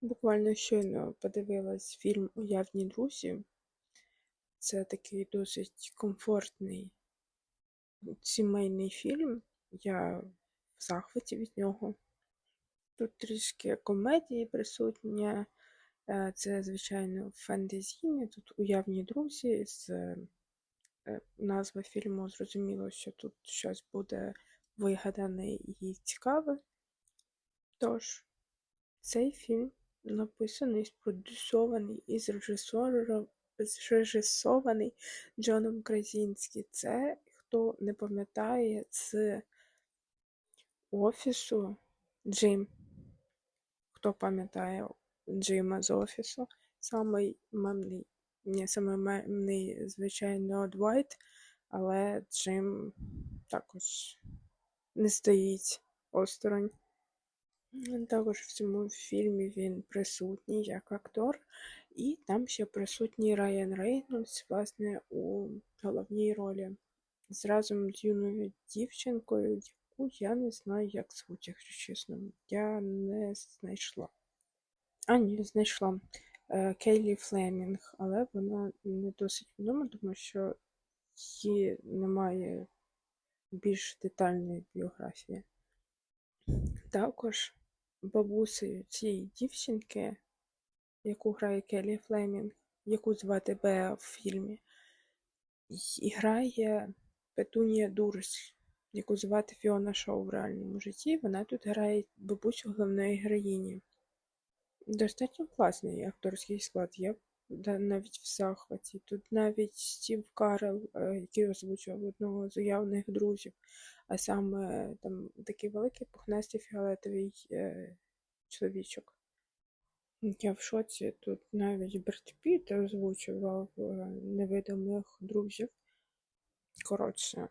Буквально щойно подивилась фільм Уявні друзі. Це такий досить комфортний сімейний фільм. Я в захваті від нього. Тут трішки комедії присутня. Е, Це, звичайно, фентезійне. Тут уявні друзі. З е, назви фільму зрозуміло, що тут щось буде вигадане і цікаве. Тож, цей фільм написаний, спродюсований і зрежисований Джоном Кразінський. Це, хто не пам'ятає, з офісу Джим. Хто пам'ятає Джима з офісу? Самий мемний, не самий мемний, звичайно, Двайт, але Джим також не стоїть осторонь. Також в цьому фільмі він присутній як актор, і там ще присутній Райан Рейнольдс, власне, у головній ролі. З разом з юною дівчинкою, яку я не знаю, як звуть, якщо чесно. Я не знайшла. А, ні, знайшла Е, Кейлі Флемінг, але вона не досить відома, тому що її немає більш детальної біографії. Також бабусею цієї дівчинки, яку грає Келлі Флемінг, яку звати Беа в фільмі, і грає Петунія Дурс, яку звати Фіона Шоу в реальному житті. Вона тут грає бабусю головної героїні. Достатньо класний акторський склад. Я навіть в захваті. Тут навіть Стів Карел, е, який озвучував одного з уявних друзів, а саме там такий великий пухнастий фіолетовий е, чоловічок. Я в шоці. Тут навіть Бред Піт озвучував е, невидимих друзів. Коротше,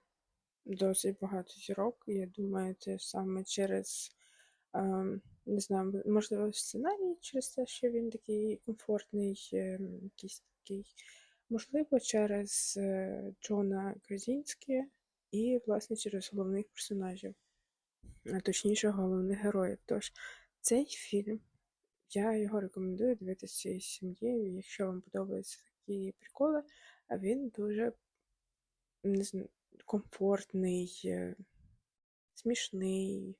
досить багато зірок. Я думаю, це саме через. ем, не знаю, можливо, сценарій через те, що він такий комфортний, якийсь такий, можливо, через е, Джона Кразінське і, власне, через головних персонажів, а точніше, головних героїв. Тож цей фільм, я його рекомендую дивитися всією сім'єю, якщо вам подобаються такі приколи, а він дуже не знаю, комфортний, е, смішний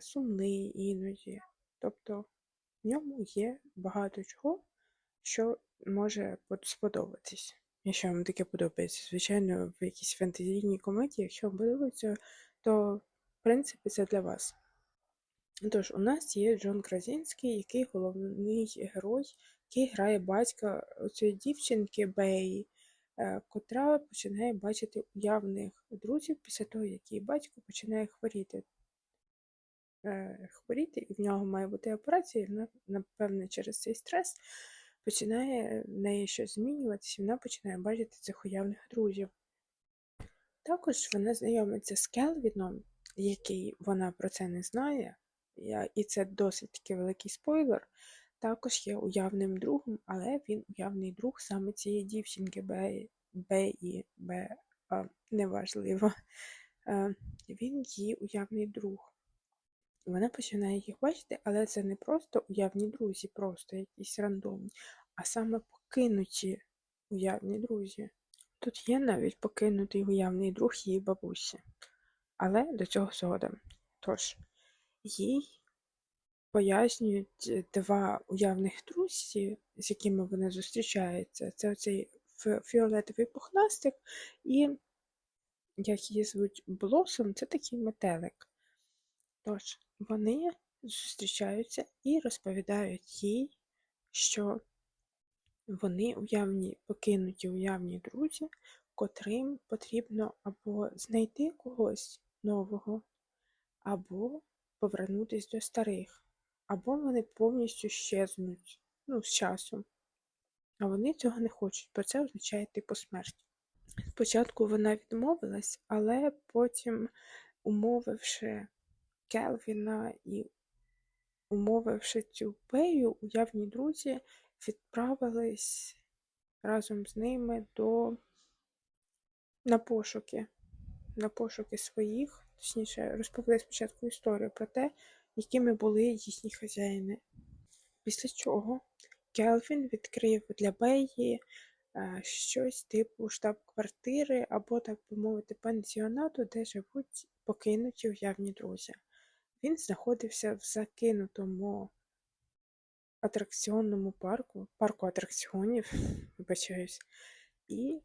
сумний іноді. Тобто в ньому є багато чого, що може сподобатись. Якщо вам таке подобається, звичайно, в якійсь фентезійній комедії, якщо вам подобається, то в принципі це для вас. Тож, у нас є Джон Кразінський, який головний герой, який грає батька цієї дівчинки Беї, е, котра починає бачити уявних друзів після того, як її батько починає хворіти е, хворіти, і в нього має бути операція, і вона, напевне, через цей стрес починає в неї щось змінюватися, і вона починає бачити цих уявних друзів. Також вона знайомиться з Келвіном, який вона про це не знає, і це досить таки великий спойлер. Також є уявним другом, але він уявний друг саме цієї дівчинки Беї, Беї, Бе, а, неважливо. Е, Він її уявний друг. Вона починає їх бачити, але це не просто уявні друзі, просто якісь рандомні, а саме покинуті уявні друзі. Тут є навіть покинутий уявний друг її бабусі, але до цього згодом. Тож, їй пояснюють е, два уявних друзі, з якими вона зустрічається. Це оцей фіолетовий пухнастик і, як її звуть, Блосом, це такий метелик. Тож вони зустрічаються і розповідають їй, що вони уявні, покинуті уявні друзі, котрим потрібно або знайти когось нового, або повернутись до старих, або вони повністю щезнуть ну, з часом. А вони цього не хочуть, бо це означає типу смерть. Спочатку вона відмовилась, але потім, умовивши Келвіна і умовивши цю Бею, уявні друзі відправились разом з ними до на пошуки, на пошуки своїх, точніше, розповіли спочатку історію про те, якими були їхні хазяїни. Після чого Келвін відкрив для Беї е, щось типу штаб-квартири або, так би мовити, пансіонату, де живуть покинуті уявні друзі. Він знаходився в закинутому атракціонному парку, парку атракціонів, вибачаюсь, і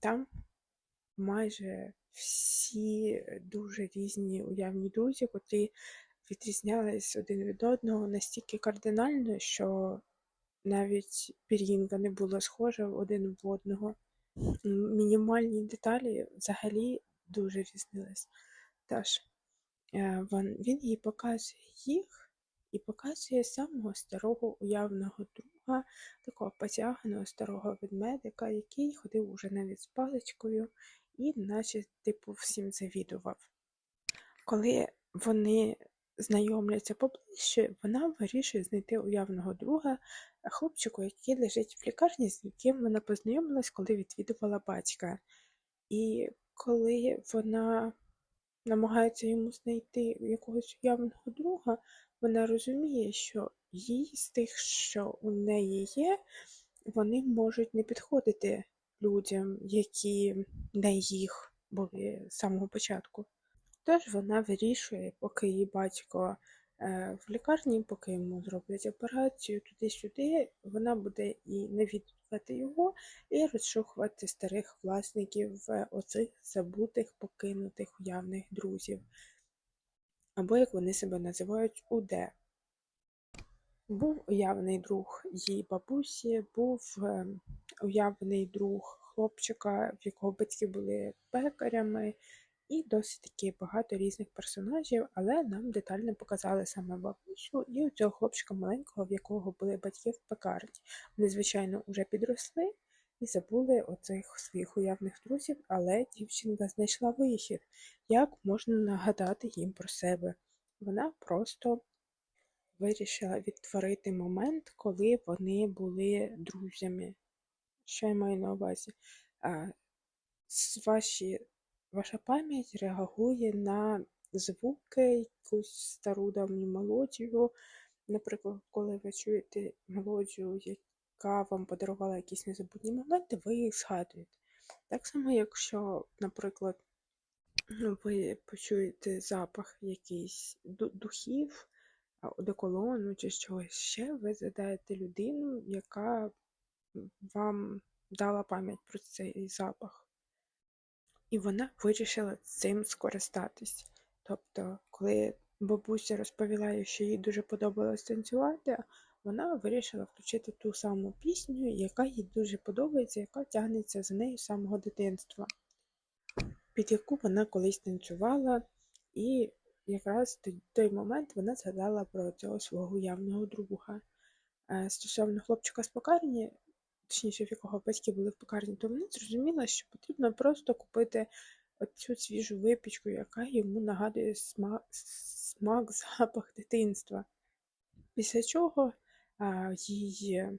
там майже всі дуже різні уявні друзі, котрі відрізнялись один від одного настільки кардинально, що навіть пір'їнка не була схожа один в одного. Мінімальні деталі взагалі дуже різнились. Тож, він їй показує їх і показує самого старого уявного друга, такого потяганого старого ведмедика, який ходив уже навіть з паличкою і наче типу всім завідував. Коли вони знайомляться поближче, вона вирішує знайти уявного друга хлопчику, який лежить в лікарні, з яким вона познайомилась, коли відвідувала батька. І коли вона намагається йому знайти якогось уявного друга, вона розуміє, що їй з тих, що у неї є, вони можуть не підходити людям, які не їх були з самого початку. Тож вона вирішує, поки її батько е, в лікарні, поки йому зроблять операцію туди-сюди, вона буде і навідувати його, і розшукувати старих власників оцих забутих, покинутих уявних друзів. Або як вони себе називають УД. Був уявний друг її бабусі, був е, уявний друг хлопчика, в якого батьки були пекарями, і досить таки багато різних персонажів, але нам детально показали саме бабусю і цього хлопчика маленького, в якого були батьки в пекарні. Вони, звичайно, вже підросли і забули оцих своїх уявних друзів, але дівчинка знайшла вихід, як можна нагадати їм про себе. Вона просто вирішила відтворити момент, коли вони були друзями. Що я маю на увазі? Ваші, ваша пам'ять реагує на звуки, якусь стару давню мелодію. Наприклад, коли ви чуєте мелодію, яка вам подарувала якісь незабутні моменти, ви їх згадуєте. Так само, якщо, наприклад, ви почуєте запах якийсь духів, а, одеколону чи чогось ще, ви згадаєте людину, яка вам дала пам'ять про цей запах. І вона вирішила цим скористатись. Тобто, коли бабуся розповіла що їй дуже подобалось танцювати, вона вирішила включити ту саму пісню, яка їй дуже подобається, яка тягнеться за нею з самого дитинства, під яку вона колись танцювала, і якраз в той момент вона згадала про цього свого уявного друга. Е, Стосовно хлопчика з пекарні, точніше, в якого батьки були в пекарні, то вона зрозуміла, що потрібно просто купити оцю свіжу випічку, яка йому нагадує смак, смак запах дитинства. Після чого а, їй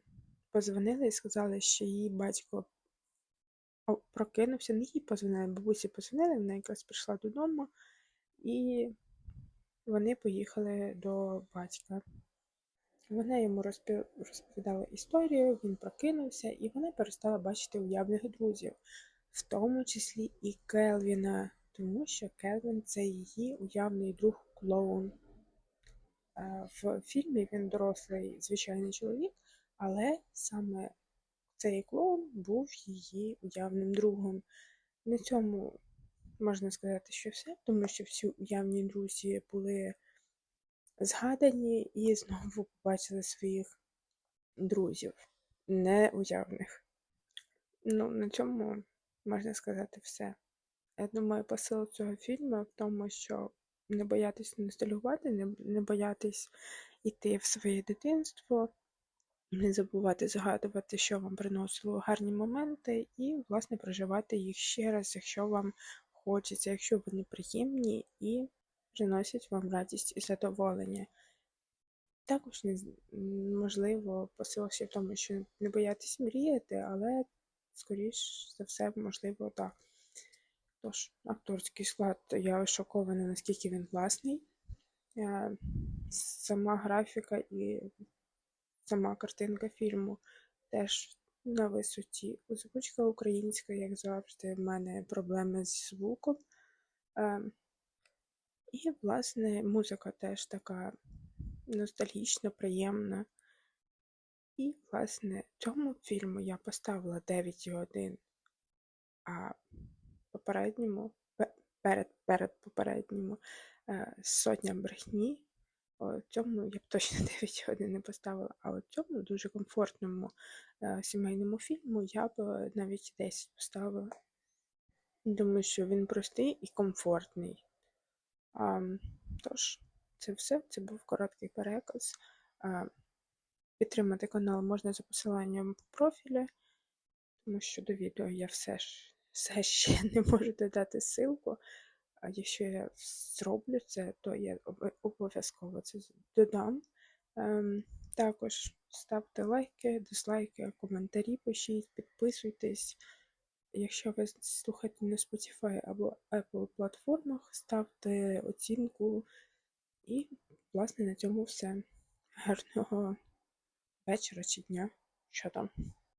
позвонили і сказали, що її батько прокинувся. Не їй позвонили, бабусі позвонили, вона якраз прийшла додому, і вони поїхали до батька. Вона йому розповідала історію, він прокинувся, і вона перестала бачити уявних друзів, в тому числі і Келвіна, тому що Келвін це її уявний друг клоун. В фільмі він дорослий звичайний чоловік, але саме цей клоун був її уявним другом. На цьому можна сказати, що все, тому що всі уявні друзі були згадані і знову побачили своїх друзів, неуявних. Ну, на цьому можна сказати все. Я думаю, посил цього фільму в тому, що не боятись ностальгувати, не, не боятись йти в своє дитинство, не забувати згадувати, що вам приносило гарні моменти, і, власне, проживати їх ще раз, якщо вам хочеться, якщо вони приємні і приносять вам радість і задоволення. Також можливо, посил ще в тому, що не боятись мріяти, але, скоріш за все, можливо, так. Тож, акторський склад, я шокована, наскільки він класний. Е, Сама графіка і сама картинка фільму теж на висоті. Озвучка українська, як завжди, в мене проблеми з звуком. І, власне, музика теж така ностальгічна, приємна. І, власне, цьому фільму я поставила 9,1, а попередньому, перед, перед попередньому е, сотня брехні. О, цьому я б точно 9,1 не поставила, а от цьому дуже комфортному е, сімейному фільму я б навіть 10 поставила. Думаю, що він простий і комфортний. Тож, це все. Це був короткий переказ. Підтримати канал можна за посиланням в профілі, тому що до відео я все, ж, все ще не можу додати ссылку. А якщо я зроблю це, то я обов'язково це додам. Ем, також ставте лайки, дизлайки, коментарі пишіть, підписуйтесь. Якщо ви слухаєте на Spotify або Apple платформах, ставте оцінку. І, власне, на цьому все. Гарного вечора чи дня. Що там?